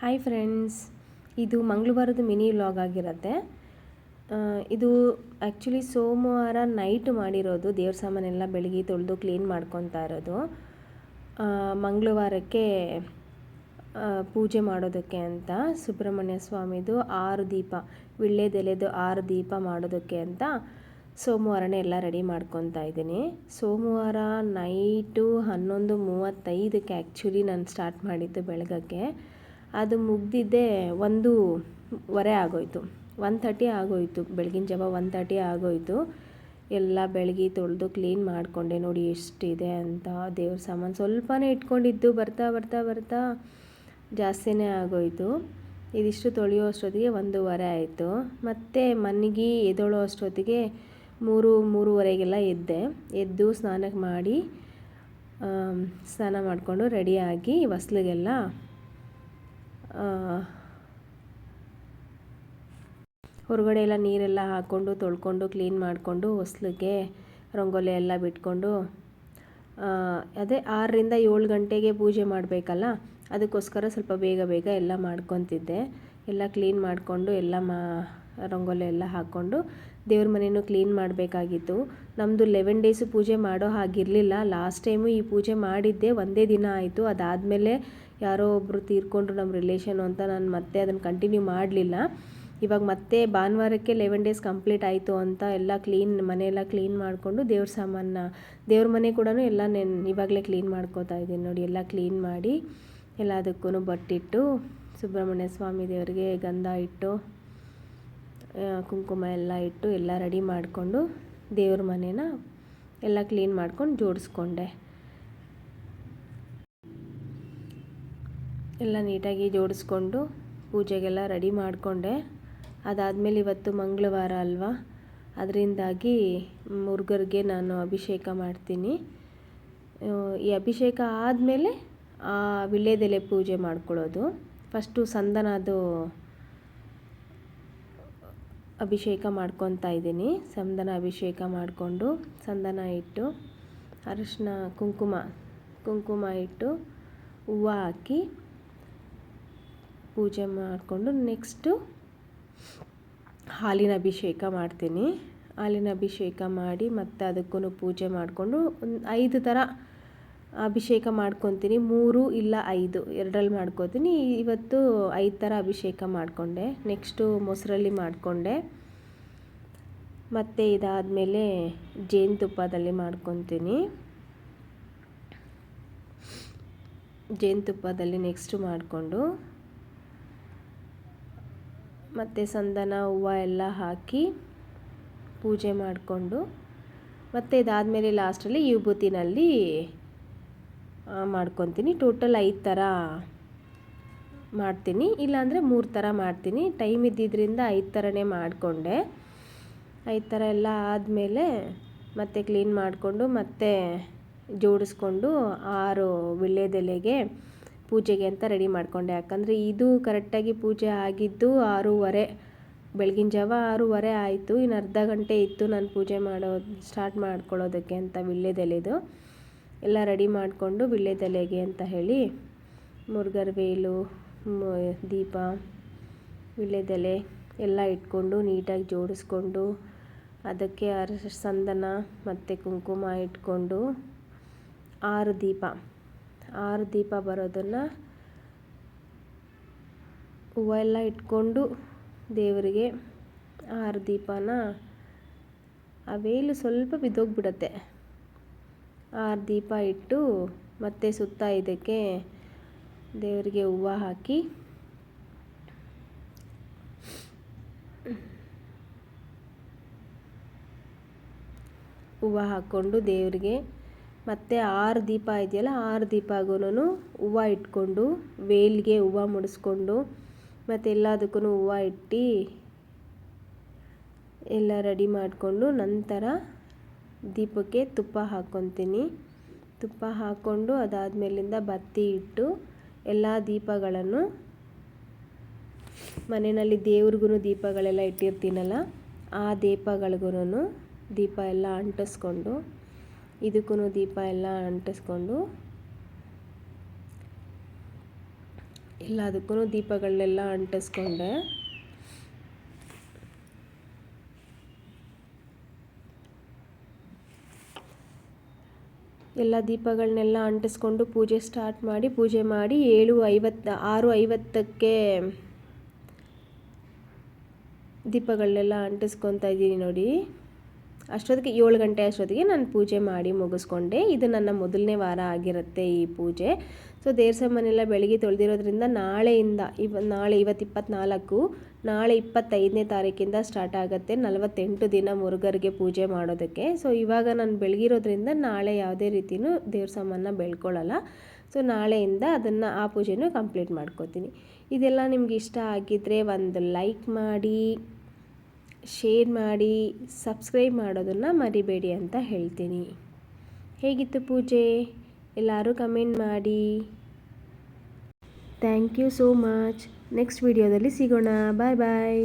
Hi friends ಇದು ಮಂಗಳವಾರದ mini vlog ಆಗಿರುತ್ತೆ. ಇದು ಆ್ಯಕ್ಚುಲಿ ಸೋಮವಾರ ನೈಟ್ ಮಾಡಿರೋದು. ದೇವ್ರ ಸಾಮಾನೆಲ್ಲ ಬೆಳಗ್ಗೆ ತೊಳೆದು ಕ್ಲೀನ್ ಮಾಡ್ಕೊತಾ ಇರೋದು. ಮಂಗಳವಾರಕ್ಕೆ ಪೂಜೆ ಮಾಡೋದಕ್ಕೆ ಅಂತ ಸುಬ್ರಹ್ಮಣ್ಯ ಸ್ವಾಮಿದು ಆರು ದೀಪ, ವಿಳ್ಳೆದೆಲೆದು ಆರು ದೀಪ ಮಾಡೋದಕ್ಕೆ ಅಂತ ಸೋಮವಾರನೇ ಎಲ್ಲ ರೆಡಿ ಮಾಡ್ಕೊತಾ ಇದ್ದೀನಿ. ಸೋಮವಾರ ನೈಟು ಹನ್ನೊಂದು ಮೂವತ್ತೈದಕ್ಕೆ ಆ್ಯಕ್ಚುಲಿ ನಾನು ಸ್ಟಾರ್ಟ್ ಮಾಡಿದ್ದು ಬೆಳಗಕ್ಕೆ. ಅದು ಮುಗ್ದಿದ್ದೆ ಒಂದು ವರೆ ಆಗೋಯ್ತು. ಒನ್ ತರ್ಟಿ ಆಗೋಯ್ತು. ಬೆಳಗಿನ ಜಾವ ಒನ್ ತರ್ಟಿ ಆಗೋಯ್ತು. ಎಲ್ಲ ಬೆಳಗ್ಗೆ ತೊಳೆದು ಕ್ಲೀನ್ ಮಾಡಿಕೊಂಡೆ. ನೋಡಿ ಎಷ್ಟಿದೆ ಅಂತ ದೇವ್ರ ಸಾಮಾನು ಸ್ವಲ್ಪನೇ ಇಟ್ಕೊಂಡಿದ್ದು. ಬರ್ತಾ ಬರ್ತಾ ಬರ್ತಾ ಜಾಸ್ತಿನೇ ಆಗೋಯ್ತು. ಇದಿಷ್ಟು ತೊಳೆಯೋ ಅಷ್ಟೊತ್ತಿಗೆ ಒಂದೂವರೆ ಆಯಿತು. ಮತ್ತು ಮನೆಗೆ ಎದೋಳೋ ಅಷ್ಟೊತ್ತಿಗೆ ಮೂರು, ಮೂರುವರೆಗೆಲ್ಲ ಎದ್ದೆ. ಎದ್ದು ಸ್ನಾನಕ್ಕೆ ಮಾಡಿ ಸ್ನಾನ ಮಾಡಿಕೊಂಡು ರೆಡಿಯಾಗಿ ಹೊಸ್ಲಿಗೆಲ್ಲ ಹೊರಗಡೆ ಎಲ್ಲ ನೀರೆಲ್ಲ ಹಾಕ್ಕೊಂಡು ತೊಳ್ಕೊಂಡು ಕ್ಲೀನ್ ಮಾಡಿಕೊಂಡು ಹೊಸ್ಲಿಗೆ ರಂಗೋಲಿ ಎಲ್ಲ ಬಿಟ್ಕೊಂಡು ಅದೇ ಆರರಿಂದ ಏಳು ಗಂಟೆಗೆ ಪೂಜೆ ಮಾಡಬೇಕಲ್ಲ, ಅದಕ್ಕೋಸ್ಕರ ಸ್ವಲ್ಪ ಬೇಗ ಬೇಗ ಎಲ್ಲ ಮಾಡ್ಕೊತಿದ್ದೆ. ಎಲ್ಲ ಕ್ಲೀನ್ ಮಾಡಿಕೊಂಡು ಎಲ್ಲ ಮಾ, ರಂಗೋಲಿ ಎಲ್ಲ ಹಾಕ್ಕೊಂಡು ದೇವ್ರ ಮನೆಯೂ ಕ್ಲೀನ್ ಮಾಡಬೇಕಾಗಿತ್ತು. ನಮ್ಮದು ಲೆವೆನ್ ಡೇಸು ಪೂಜೆ ಮಾಡೋ ಹಾಗಿರಲಿಲ್ಲ. ಲಾಸ್ಟ್ ಟೈಮು ಈ ಪೂಜೆ ಮಾಡಿದ್ದೆ, ಒಂದೇ ದಿನ ಆಯಿತು. ಅದಾದಮೇಲೆ ಯಾರೋ ಒಬ್ಬರು ತೀರ್ಕೊಂಡ್ರು ನಮ್ಮ ರಿಲೇಷನು ಅಂತ ನಾನು ಮತ್ತೆ ಅದನ್ನು ಕಂಟಿನ್ಯೂ ಮಾಡಲಿಲ್ಲ. ಇವಾಗ ಮತ್ತೆ ಭಾನುವಾರಕ್ಕೆ ಲೆವೆನ್ ಡೇಸ್ ಕಂಪ್ಲೀಟ್ ಆಯಿತು ಅಂತ ಎಲ್ಲ ಕ್ಲೀನ್ ಮನೆಯೆಲ್ಲ ಕ್ಲೀನ್ ಮಾಡಿಕೊಂಡು ದೇವ್ರ ಸಾಮಾನ ದೇವ್ರ ಮನೆ ಕೂಡ ಎಲ್ಲ ನೆನ್, ಇವಾಗಲೇ ಕ್ಲೀನ್ ಮಾಡ್ಕೋತಾ ಇದ್ದೀನಿ ನೋಡಿ, ಎಲ್ಲ ಕ್ಲೀನ್ ಮಾಡಿ ಎಲ್ಲದಕ್ಕೂ ಬಟ್ಟಿಟ್ಟು, ಸುಬ್ರಹ್ಮಣ್ಯ ಸ್ವಾಮಿ ದೇವರಿಗೆ ಗಂಧ ಇಟ್ಟು ಕುಂಕುಮ ಎಲ್ಲ ಇಟ್ಟು ಎಲ್ಲ ರೆಡಿ ಮಾಡಿಕೊಂಡು ದೇವ್ರ ಮನೇನ ಎಲ್ಲ ಕ್ಲೀನ್ ಮಾಡ್ಕೊಂಡು ಜೋಡಿಸ್ಕೊಂಡೆ. ಎಲ್ಲ ನೀಟಾಗಿ ಜೋಡಿಸ್ಕೊಂಡು ಪೂಜೆಗೆಲ್ಲ ರೆಡಿ ಮಾಡಿಕೊಂಡೆ. ಅದಾದಮೇಲೆ ಇವತ್ತು ಮಂಗಳವಾರ ಅಲ್ವಾ? ಅದರಿಂದಾಗಿ ಮುರುಗರಿಗೆ ನಾನು ಅಭಿಷೇಕ ಮಾಡ್ತೀನಿ. ಈ ಅಭಿಷೇಕ ಆದಮೇಲೆ ಆ ವಿಳ್ಯದೆಲೆ ಪೂಜೆ ಮಾಡ್ಕೊಳ್ಳೋದು. ಫಸ್ಟು ಸಂದನದು ಅಭಿಷೇಕ ಮಾಡ್ಕೊತಾ ಇದ್ದೀನಿ. ಸಂದನ ಅಭಿಷೇಕ ಮಾಡಿಕೊಂಡು ಸಂದನ ಇಟ್ಟು ಅರಿಶಿನ, ಕುಂಕುಮ ಕುಂಕುಮ ಇಟ್ಟು ಹೂವು ಹಾಕಿ ಪೂಜೆ ಮಾಡಿಕೊಂಡು ನೆಕ್ಸ್ಟು ಹಾಲಿನ ಅಭಿಷೇಕ ಮಾಡ್ತೀನಿ. ಹಾಲಿನ ಅಭಿಷೇಕ ಮಾಡಿ ಮತ್ತು ಅದಕ್ಕೂ ಪೂಜೆ ಮಾಡಿಕೊಂಡು ಒಂದು ಐದು ಥರ ಅಭಿಷೇಕ ಮಾಡ್ಕೊತೀನಿ. ಮೂರು ಇಲ್ಲ ಐದು, ಎರಡರಲ್ಲಿ ಮಾಡ್ಕೊತೀನಿ. ಇವತ್ತು ಐದು ಥರ ಅಭಿಷೇಕ ಮಾಡಿಕೊಂಡೆ. ನೆಕ್ಸ್ಟು ಮೊಸರಲ್ಲಿ ಮಾಡಿಕೊಂಡೆ. ಮತ್ತು ಇದಾದಮೇಲೆ ಜೇನುತುಪ್ಪದಲ್ಲಿ ಮಾಡ್ಕೊತೀನಿ. ಜೇನುತುಪ್ಪದಲ್ಲಿ ನೆಕ್ಸ್ಟು ಮಾಡಿಕೊಂಡು ಮತ್ತು ಸಂದನ, ಹೂವು ಎಲ್ಲ ಹಾಕಿ ಪೂಜೆ ಮಾಡಿಕೊಂಡು, ಮತ್ತು ಇದಾದಮೇಲೆ ಲಾಸ್ಟಲ್ಲಿ ವಿಭೂತಿನಲ್ಲಿ ಮಾಡ್ಕೊತೀನಿ. ಟೋಟಲ್ ಐದು ಥರ ಮಾಡ್ತೀನಿ. ಇಲ್ಲಾಂದರೆ ಮೂರು ಥರ ಮಾಡ್ತೀನಿ. ಟೈಮ್ ಇದ್ದಿದ್ದರಿಂದ ಐದು ಥರನೇ ಮಾಡಿಕೊಂಡೆ. ಐದು ಥರ ಎಲ್ಲ ಆದಮೇಲೆ ಮತ್ತೆ ಕ್ಲೀನ್ ಮಾಡಿಕೊಂಡು, ಮತ್ತೆ ಜೋಡಿಸ್ಕೊಂಡು ಆರು ವಿಳ್ಯದೆಲೆಗೆ ಪೂಜೆಗೆ ಅಂತ ರೆಡಿ ಮಾಡಿಕೊಂಡೆ. ಯಾಕಂದರೆ ಇದು ಕರೆಕ್ಟಾಗಿ ಪೂಜೆ ಆಗಿದ್ದು ಆರೂವರೆ, ಬೆಳಗಿನ ಜಾವ ಆರೂವರೆ ಆಯಿತು. ಇನ್ನು ಅರ್ಧ ಗಂಟೆ ಇತ್ತು ನಾನು ಪೂಜೆ ಮಾಡೋ ಸ್ಟಾರ್ಟ್ ಮಾಡ್ಕೊಳ್ಳೋದಕ್ಕೆ ಅಂತ ವಿಳ್ಯದೆಲೆದು. ಎಲ್ಲ ರೆಡಿ ಮಾಡಿಕೊಂಡು ವಿಳ್ಯದೆಲೆಗೆ ಅಂತ ಹೇಳಿ ಮುರುಗರ್ ವೇಲು ದೀಪ, ವಿಳ್ಯದೆಲೆ ಎಲ್ಲ ಇಟ್ಕೊಂಡು ನೀಟಾಗಿ ಜೋಡಿಸ್ಕೊಂಡು ಅದಕ್ಕೆ ಅರ ಸಂದನ ಮತ್ತು ಕುಂಕುಮ ಇಟ್ಕೊಂಡು ಆರು ದೀಪ. ಆರು ದೀಪ ಬರೋದನ್ನು ಹೂವೆಲ್ಲ ಇಟ್ಕೊಂಡು ದೇವರಿಗೆ ಆರು ದೀಪನ, ಆ ವೇಲು ಸ್ವಲ್ಪ ಬಿದ್ದೋಗ್ಬಿಡತ್ತೆ. ಆರು ದೀಪ ಇಟ್ಟು ಮತ್ತೆ ಸುತ್ತ ಇದಕ್ಕೆ ದೇವರಿಗೆ ಹೂವು ಹಾಕಿ, ಹೂವು ಹಾಕ್ಕೊಂಡು ದೇವರಿಗೆ ಮತ್ತು ಆರು ದೀಪ ಇದೆಯಲ್ಲ, ಆರು ದೀಪಗೂನು ಹೂವು ಇಟ್ಕೊಂಡು, ವೇಲ್ಗೆ ಹೂವು ಮುಡಿಸ್ಕೊಂಡು, ಮತ್ತು ಎಲ್ಲದಕ್ಕೂ ಹೂವು ಇಟ್ಟು ಎಲ್ಲ ರೆಡಿ ಮಾಡಿಕೊಂಡು ನಂತರ ದೀಪಕ್ಕೆ ತುಪ್ಪ ಹಾಕ್ಕೊತೀನಿ. ತುಪ್ಪ ಹಾಕ್ಕೊಂಡು ಅದಾದಮೇಲಿಂದ ಬತ್ತಿ ಇಟ್ಟು ಎಲ್ಲ ದೀಪಗಳನ್ನು ಮನೆಯಲ್ಲಿ ದೇವ್ರಿಗೂ ದೀಪಗಳೆಲ್ಲ ಇಟ್ಟಿರ್ತೀನಲ್ಲ, ಆ ದೀಪಗಳಿಗೂ ದೀಪ ಎಲ್ಲ ಅಂಟಿಸ್ಕೊಂಡು ಇದಕ್ಕೂ ದೀಪ ಎಲ್ಲ ಅಂಟಿಸ್ಕೊಂಡು ಎಲ್ಲದಕ್ಕೂ ದೀಪಗಳನ್ನೆಲ್ಲ ಅಂಟಿಸ್ಕೊಂಡೆ. ಎಲ್ಲ ದೀಪಗಳನ್ನೆಲ್ಲ ಅಂಟಿಸ್ಕೊಂಡು ಪೂಜೆ ಸ್ಟಾರ್ಟ್ ಮಾಡಿ, ಪೂಜೆ ಮಾಡಿ ಏಳು ಐವತ್ತು, ಆರು ಐವತ್ತಕ್ಕೆ ದೀಪಗಳನ್ನೆಲ್ಲ ಅಂಟಿಸ್ಕೊತಾ ಇದ್ದೀನಿ ನೋಡಿ. ಅಷ್ಟೊತ್ತಿಗೆ ಏಳು ಗಂಟೆ ಅಷ್ಟೊತ್ತಿಗೆ ನಾನು ಪೂಜೆ ಮಾಡಿ ಮುಗಿಸ್ಕೊಂಡೆ. ಇದು ನನ್ನ ಮೊದಲನೇ ವಾರ ಆಗಿರುತ್ತೆ ಈ ಪೂಜೆ. ಸೊ ದೇವ್ರ ಸಾಮಾನೆಲ್ಲ ಬೆಳಗ್ಗೆ ತೊಳೆದಿರೋದ್ರಿಂದ ನಾಳೆಯಿಂದ ಇವ, ನಾಳೆ ಇವತ್ತು ಇಪ್ಪತ್ತ್ನಾಲ್ಕು ನಾಳೆ ಇಪ್ಪತ್ತೈದನೇ ತಾರೀಕಿಂದ ಸ್ಟಾರ್ಟ್ ಆಗುತ್ತೆ. ನಲವತ್ತೆಂಟು ದಿನ ಮುರುಗರಿಗೆ ಪೂಜೆ ಮಾಡೋದಕ್ಕೆ. ಸೊ ಇವಾಗ ನಾನು ಬೆಳಗಿರೋದ್ರಿಂದ ನಾಳೆ ಯಾವುದೇ ರೀತಿಯೂ ದೇವ್ರ ಸಾಮಾನ ಬೆಳ್ಕೊಳ್ಳಲ್ಲ. ಸೊ ನಾಳೆಯಿಂದ ಅದನ್ನು ಆ ಪೂಜೆನೂ ಕಂಪ್ಲೀಟ್ ಮಾಡ್ಕೋತೀನಿ. ಇದೆಲ್ಲ ನಿಮ್ಗೆ ಇಷ್ಟ ಆಗಿದ್ದರೆ ಒಂದು ಲೈಕ್ ಮಾಡಿ. ಶೇರ್ ಮಾಡಿ ಸಬ್ಸ್ಕ್ರೈಬ್ ಮಾಡೋದನ್ನು ಮರಿಬೇಡಿ ಅಂತ ಹೇಳ್ತೀನಿ. ಹೇಗಿತ್ತು ಪೂಜೆ? ಎಲ್ಲರೂ ಕಮೆಂಟ್ ಮಾಡಿ. Thank you so much next ವಿಡಿಯೋದಲ್ಲಿ ಸಿಗೋಣ. ಬಾಯ್ ಬಾಯ್